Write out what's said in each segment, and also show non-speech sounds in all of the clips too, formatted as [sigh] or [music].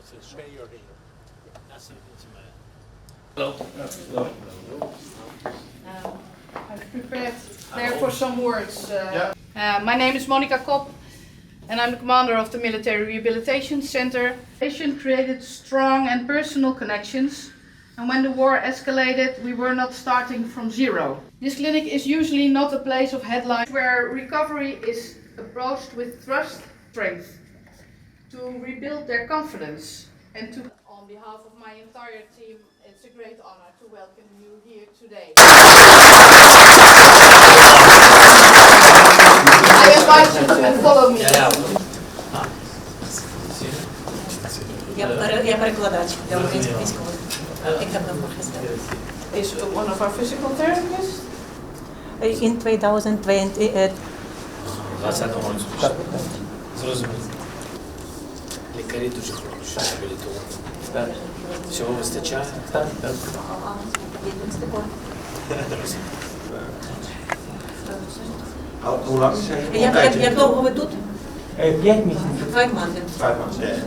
it's spare your hair. That's it, it's a man. Um, I've prepared therefore some words. Uh, uh, my name is Monica Kopp, and I'm the commander of the Military Rehabilitation Center. Patient created strong and personal connections, and when the war escalated, we were not starting from zero. This clinic is usually not a place of headlines where recovery is approached with trust, strength, to rebuild their confidence, and to. On behalf of my entire team, it's a great honor to welcome you here today. I invite you to follow me. Я, пере- я перекладач для українських військових. Ik heb dat maar gezegd. Is one of our physical therapists. In 2020, е, 20 році. Зрозуміло. Лікарі дуже хороші, реабілітологи. Всього вистачає. Нас ще як, як, як довго ви тут? Е, П'ять місяців. Five months. Так, е.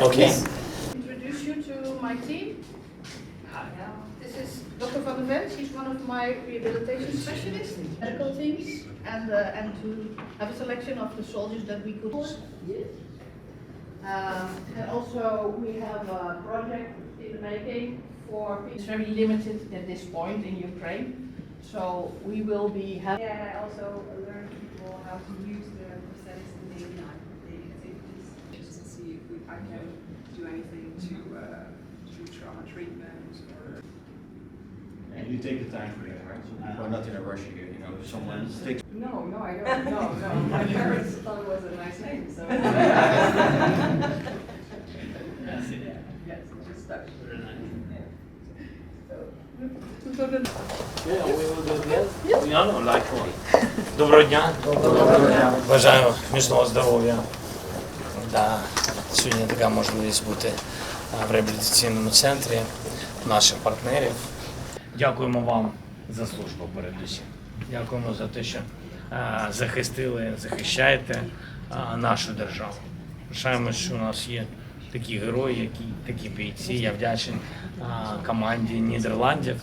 Окей. Introduce you to my team. This is Dr. Van der Ven. She's one of my rehabilitation specialists, medical teams, and uh, and to have a selection of the soldiers that we could. Um, and also we have a project in the making for. It's very limited at this point in Ukraine, so we will be having. Yeah, I also learn people how to use the prosthetics in daily life, daily activities, just to see if we, I can do anything to uh, do trauma treatment or. And you take the time for that, right? So people are not in a rush here, you know, if someone takes No, no, I don't. No, no. My parents [laughs] thought it was a nice name, so. [laughs] yes, just stuck. Yeah, we will do it again. Yeah, no, like one. Доброго дня. Бажаю міцного здоров'я. Да. Сьогодні така можливість бути а, в реабілітаційному центрі наших партнерів. Дякуємо вам за службу передусім. Дякуємо за те, що а, захистили, захищаєте а, нашу державу. Пишаємо, що у нас є такі герої, які такі бійці. Я вдячний а, команді Нідерландів,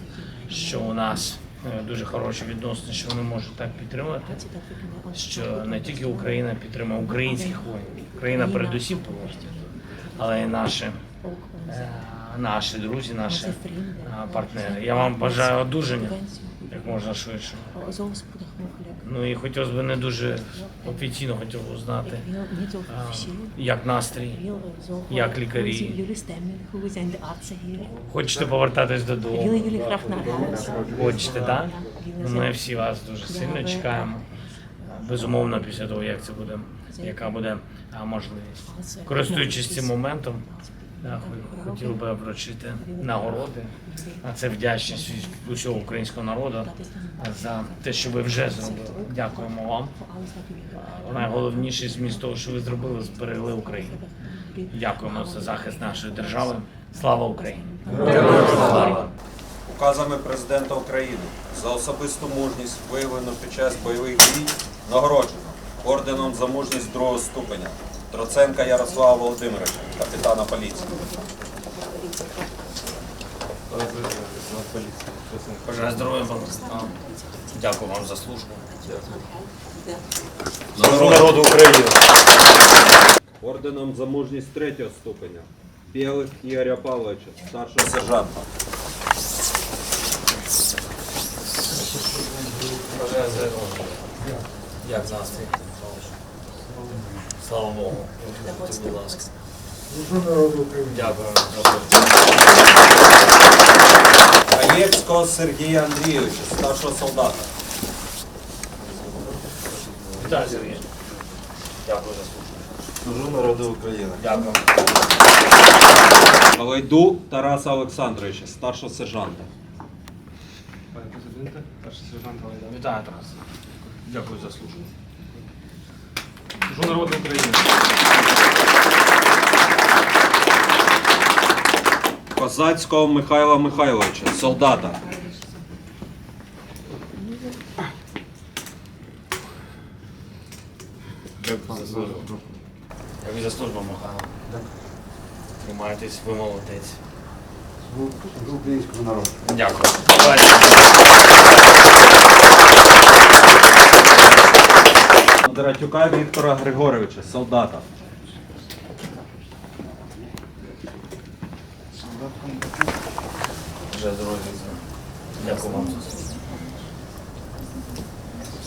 що у нас е, дуже хороші відносини, що вони можуть так підтримувати. Що не тільки Україна підтримує українських воїнів, Україна передусім повинна, але й наші, е, наші друзі, наші партнери. Я вам бажаю одужання як можна швидше. Ну і хотілося б не дуже офіційно хотів би узнати, officieel. як настрій. Artsen hier? Хочете повертатись додому? Хочете, так? Ми всі вас дуже сильно чекаємо. Безумовно, після того, як це буде, яка буде можливість. Користуючись цим моментом, я хотів би вручити нагороди. А це вдячність від усього українського народу за те, що ви вже зробили. Дякуємо вам. Найголовніший зміст того, що ви зробили, зберегли Україну. Дякуємо за захист нашої держави. Слава Україні! Указами президента України за особисту мужність, виявлену під час бойових дій, нагороджено орденом за мужність другого ступеня Троценка Ярослава Володимировича, капітана поліції. Бажаю здоров'я вам. Дякую вам за службу. Служу народу України. Орденом за мужність третього ступеня Білих Ігоря Павловича, старшого сержанта. Бажаю здоров'я. Як настрій? Слава Богу. Будь ласка. Дякую. Гаєвського Сергія Андрійовича, старшого солдата. Вітаю, Сергій. Дякую за службу. Служу народу України. Дякую. Галайду Тараса Олександровича, старшого сержанта. Пане президенте, старший сержант Галайда. Вітаю, Тарас. Дякую за службу. Служу народу України. Козацького Михайла Михайловича, солдата. Дякую за службу. Дякую за службу, Михайло. Тримайтесь, ви молодець. Служу українському народу. Дякую. Кондратюка Віктора Григоровича, солдата. Вже. Дякую вам.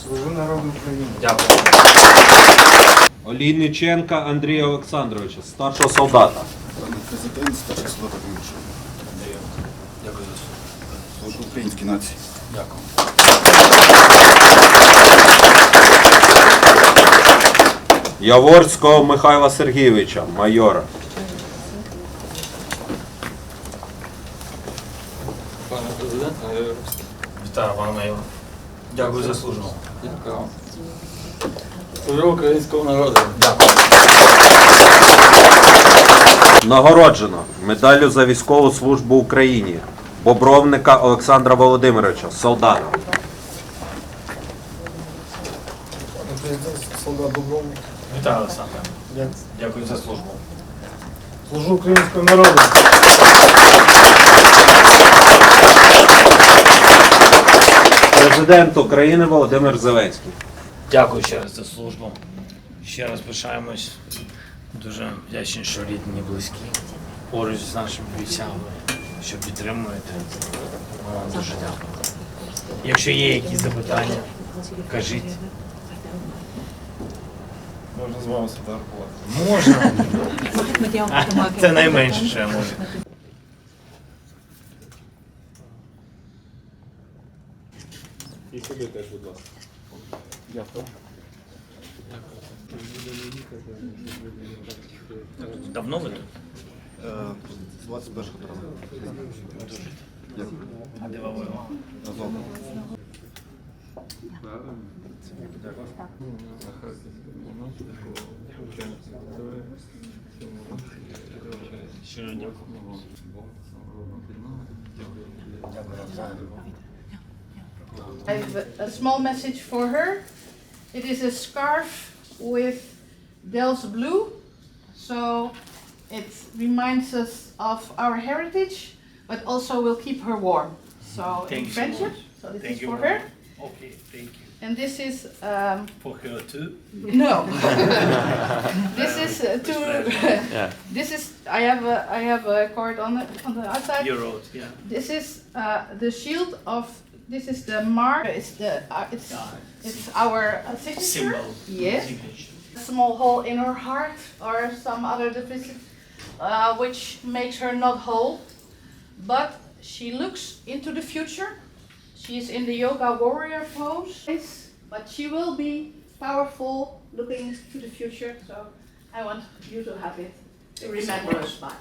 Служу народу України. Дякую. Олійниченка Андрія Олександровича, старшого солдата. Пане президент, старший солдат. Дякую за службу. Служу українській нації. Дякую. Яворського Михайла Сергійовича, майора. Пане президент, Вітаю, пане майор. Дякую за службу. дякую. Служу українському народу. Нагороджено медаллю за військову службу Україні. Бобровника Олександра Володимировича, солдата. Солдат Дубровник. Вітаю, Олександр. Дякую за службу. Служу українському народу. Президент України Володимир Зеленський. Дякую ще раз за службу. Ще раз пишаємось. Дуже вдячні, що рідні, близькі. Поруч з нашими бійцями, що підтримуєте. Ми вам дуже дякую. Якщо є якісь запитання, кажіть. Можна з вами сфотографувати. Можна. Це найменше, що я можу. І собі теж, будь ласка. Дякую. Давно ви тут? З 21 травня. Дякую. А де ви воювали? Разом. Щиро дякую. I have a- a small message for her. It is a scarf with Del's blue, so it reminds us of our heritage, but also will keep her warm. So Thank in you so friendship, much. so this Thank is you for very her. Okay, thank you. And this is um, For her too? [laughs] no. [laughs] this is uh, to. [laughs] This is I have a I have a card on the on the outside. You wrote, yeah. This is uh, the shield of. This is the mark. It's the. Uh, it's it's our uh, signature. Symbol. Yes. Signature. A small hole in her heart or some other deficit, uh, which makes her not whole. But she looks into the future. She's in the yoga warrior pose. But she will be powerful, looking to the future. So I want you to have it to remember us by.